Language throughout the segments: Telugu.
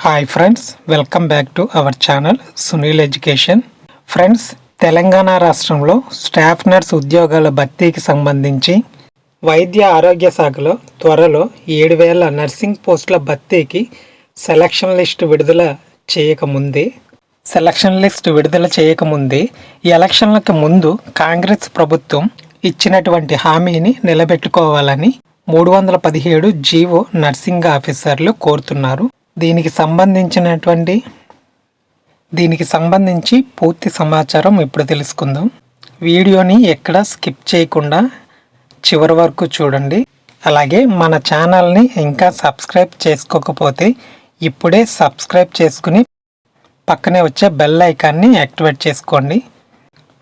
Hi friends welcome back to our channel Sunil education friends Telangana రాష్ట్రంలో స్టాఫ్ నర్స్ ఉద్యోగాల భర్తీకి సంబంధించి వైద్య ఆరోగ్య శాఖలో త్వరలో ఏడు వేల నర్సింగ్ పోస్టుల భర్తీకి సెలక్షన్ లిస్ట్ విడుదల చేయకముందే సెలక్షన్ లిస్ట్ విడుదల చేయకముందే ఎలక్షన్లకు ముందు కాంగ్రెస్ ప్రభుత్వం ఇచ్చినటువంటి హామీని నిలబెట్టుకోవాలని మూడు వందల పదిహేడు జీవో నర్సింగ్ ఆఫీసర్లు కోరుతున్నారు. దీనికి సంబంధించినటువంటి దీనికి సంబంధించి పూర్తి సమాచారం ఇప్పుడు తెలుసుకుందాం. వీడియోని ఎక్కడ స్కిప్ చేయకుండా చివరి వరకు చూడండి. అలాగే మన ఛానల్ని ఇంకా సబ్స్క్రైబ్ చేసుకోకపోతే ఇప్పుడే సబ్స్క్రైబ్ చేసుకుని పక్కనే వచ్చే బెల్ ఐకాన్ని యాక్టివేట్ చేసుకోండి.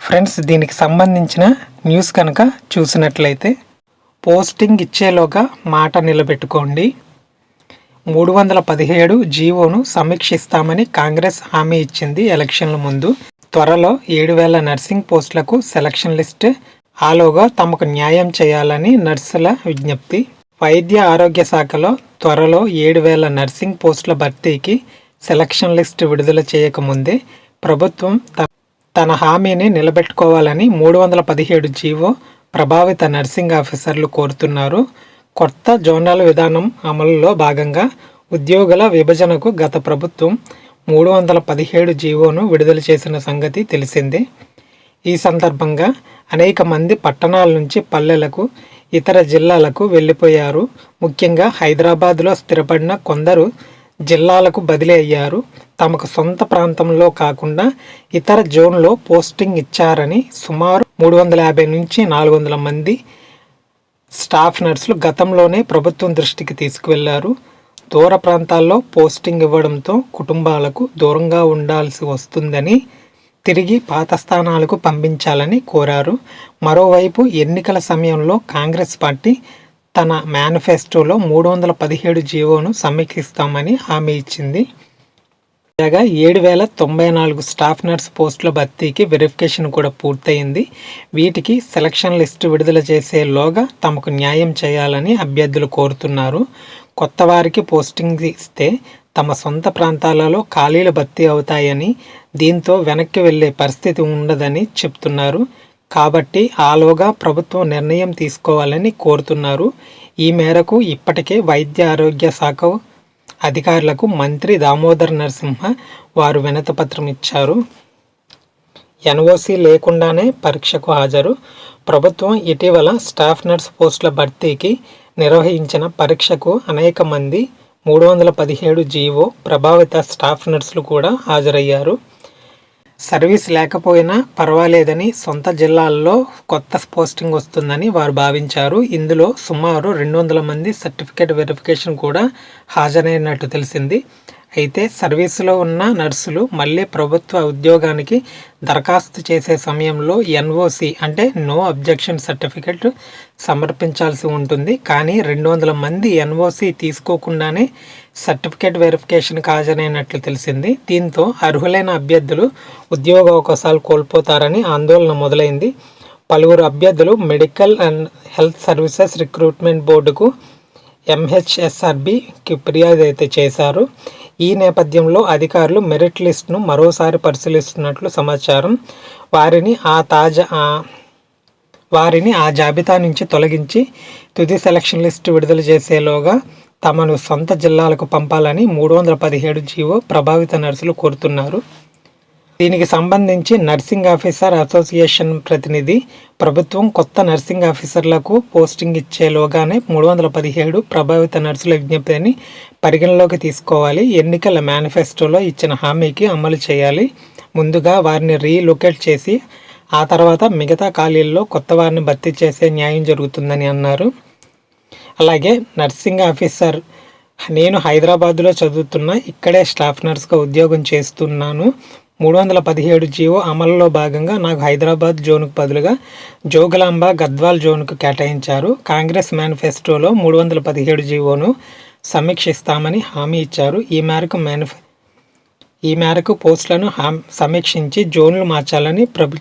ఫ్రెండ్స్ దీనికి సంబంధించిన న్యూస్ కనుక చూసినట్లయితే పోస్టింగ్ ఇచ్చేలోగా మాట నిలబెట్టుకోండి. మూడు వందల పదిహేడు జీవోను సమీక్షిస్తామని కాంగ్రెస్ హామీ ఇచ్చింది ఎలక్షన్ల ముందు. త్వరలో ఏడు వేల నర్సింగ్ పోస్టులకు సెలక్షన్ లిస్ట్ ఆలోగా తమకు న్యాయం చేయాలని నర్సుల విజ్ఞప్తి. వైద్య ఆరోగ్య శాఖలో త్వరలో ఏడు వేల నర్సింగ్ పోస్టుల భర్తీకి సెలక్షన్ లిస్ట్ విడుదల చేయకముందే ప్రభుత్వం త- తన హామీని నిలబెట్టుకోవాలని మూడు వందల పదిహేడు జీవో ప్రభావిత నర్సింగ్ ఆఫీసర్లు కోరుతున్నారు. కొత్త జోనల్ విధానం అమలులో భాగంగా ఉద్యోగుల విభజనకు గత ప్రభుత్వం మూడు వందల పదిహేడు జీవోను విడుదల చేసిన సంగతి తెలిసిందే. ఈ సందర్భంగా అనేక మంది పట్టణాల నుంచి పల్లెలకు ఇతర జిల్లాలకు వెళ్ళిపోయారు. ముఖ్యంగా హైదరాబాద్లో స్థిరపడిన కొందరు జిల్లాలకు బదిలీ అయ్యారు. తమకు సొంత ప్రాంతంలో కాకుండా ఇతర జోన్లో పోస్టింగ్ ఇచ్చారని సుమారు మూడు వందల యాభై నుంచి నాలుగు వందల మంది స్టాఫ్ నర్సులు గతంలోనే ప్రభుత్వం దృష్టికి తీసుకువెళ్ళారు. దూర ప్రాంతాల్లో పోస్టింగ్ ఇవ్వడంతో కుటుంబాలకు దూరంగా ఉండాల్సి వస్తుందని తిరిగి పాత స్థానాలకు పంపించాలని కోరారు. మరోవైపు ఎన్నికల సమయంలో కాంగ్రెస్ పార్టీ తన మేనిఫెస్టోలో మూడు వందల పదిహేడు జీవోను సమీక్షిస్తామని హామీ ఇచ్చింది. తాజాగా ఏడు వేల తొంభై నాలుగు స్టాఫ్ నర్స్ పోస్టుల భర్తీకి వెరిఫికేషన్ కూడా పూర్తయింది. వీటికి సెలక్షన్ లిస్టు విడుదల చేసేలోగా తమకు న్యాయం చేయాలని అభ్యర్థులు కోరుతున్నారు. కొత్త వారికి పోస్టింగ్ ఇస్తే తమ సొంత ప్రాంతాలలో ఖాళీలు భర్తీ అవుతాయని దీంతో వెనక్కి వెళ్ళే పరిస్థితి ఉండదని చెప్తున్నారు. కాబట్టి ఆలోగా ప్రభుత్వం నిర్ణయం తీసుకోవాలని కోరుతున్నారు. ఈ మేరకు ఇప్పటికే వైద్య ఆరోగ్య శాఖ అధికారులకు మంత్రి దామోదర్ నరసింహ వారు వినతపత్రం ఇచ్చారు. ఎన్ఓసి లేకుండానే పరీక్షకు హాజరు. ప్రభుత్వం ఇటీవల స్టాఫ్ నర్స్ పోస్టుల భర్తీకి నిర్వహించిన పరీక్షకు అనేక మంది మూడు వందల పదిహేడు జీవో ప్రభావిత స్టాఫ్ నర్సులు కూడా హాజరయ్యారు. సర్వీస్ లేకపోయినా పర్వాలేదని సొంత జిల్లాల్లో కొత్త పోస్టింగ్ వస్తుందని వారు భావించారు. ఇందులో సుమారు రెండు వందల మంది సర్టిఫికేట్ వెరిఫికేషన్ కూడా హాజరైనట్టు తెలిసింది. అయితే సర్వీసులో ఉన్న నర్సులు మళ్ళీ ప్రభుత్వ ఉద్యోగానికి దరఖాస్తు చేసే సమయంలో ఎన్ఓసి అంటే నో అబ్జెక్షన్ సర్టిఫికెట్ సమర్పించాల్సి ఉంటుంది. కానీ రెండు వందల మంది ఎన్ఓసి తీసుకోకుండానే సర్టిఫికేట్ వెరిఫికేషన్కి హాజరైనట్లు తెలిసింది. దీంతో అర్హులైన అభ్యర్థులు ఉద్యోగ అవకాశాలు కోల్పోతారని ఆందోళన మొదలైంది. పలువురు అభ్యర్థులు medical and health services recruitment బోర్డుకు ఎంహెచ్ఎస్ఆర్బికి ఫిర్యాదు అయితే చేశారు. ఈ నేపథ్యంలో అధికారులు మెరిట్ లిస్ట్ను మరోసారి పరిశీలిస్తున్నట్లు సమాచారం. వారిని ఆ తాజా వారిని ఆ జాబితా నుంచి తొలగించి తుది సెలక్షన్ లిస్టు విడుదల చేసేలోగా తమను సొంత జిల్లాలకు పంపాలని మూడు వందల పదిహేడు జీవో ప్రభావిత నర్సులు కోరుతున్నారు. దీనికి సంబంధించి నర్సింగ్ ఆఫీసర్ అసోసియేషన్ ప్రతినిధి ప్రభుత్వం కొత్త నర్సింగ్ ఆఫీసర్లకు పోస్టింగ్ ఇచ్చేలోగానే మూడు వందల పదిహేడు ప్రభావిత నర్సుల విజ్ఞప్తిని పరిగణలోకి తీసుకోవాలి. ఎన్నికల మేనిఫెస్టోలో ఇచ్చిన హామీకి అమలు చేయాలి. ముందుగా వారిని రీలొకేట్ చేసి ఆ తర్వాత మిగతా ఖాళీల్లో కొత్త వారిని భర్తీ చేసే న్యాయం జరుగుతుందని అన్నారు. అలాగే నర్సింగ్ ఆఫీసర్. నేను హైదరాబాద్లో చదువుతున్నా ఇక్కడే స్టాఫ్ నర్స్గా ఉద్యోగం చేస్తున్నాను. మూడు వందల పదిహేడు జీవో అమలులో భాగంగా నాకు హైదరాబాద్ జోన్కు బదులుగా జోగులాంబ గద్వాల్ జోన్కు కేటాయించారు. కాంగ్రెస్ మేనిఫెస్టోలో మూడు వందల పదిహేడు జీవోను సమీక్షిస్తామని హామీ ఇచ్చారు. ఈ మేరకు మేనిఫె ఈ మేరకు పోస్టులను హామ్ సమీక్షించి జోన్లు మార్చాలని ప్రభు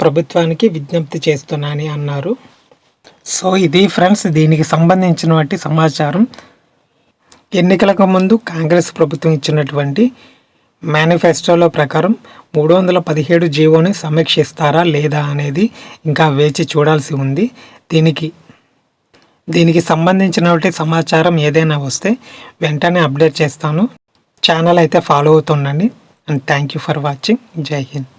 ప్రభుత్వానికి విజ్ఞప్తి చేస్తున్నానని అన్నారు. సో ఇది ఫ్రెండ్స్ దీనికి సంబంధించినటువంటి సమాచారం. ఎన్నికలకు ముందు కాంగ్రెస్ ప్రభుత్వం ఇచ్చినటువంటి మేనిఫెస్టోలో ప్రకారం మూడు వందల పదిహేడు జీవోని సమీక్షిస్తారా లేదా అనేది ఇంకా వేచి చూడాల్సి ఉంది. దీనికి దీనికి సంబంధించినటువంటి సమాచారం ఏదైనా వస్తే వెంటనే అప్డేట్ చేస్తాను. ఛానల్ అయితే follow అవుతుండండి. And thank you for watching. జై హింద్.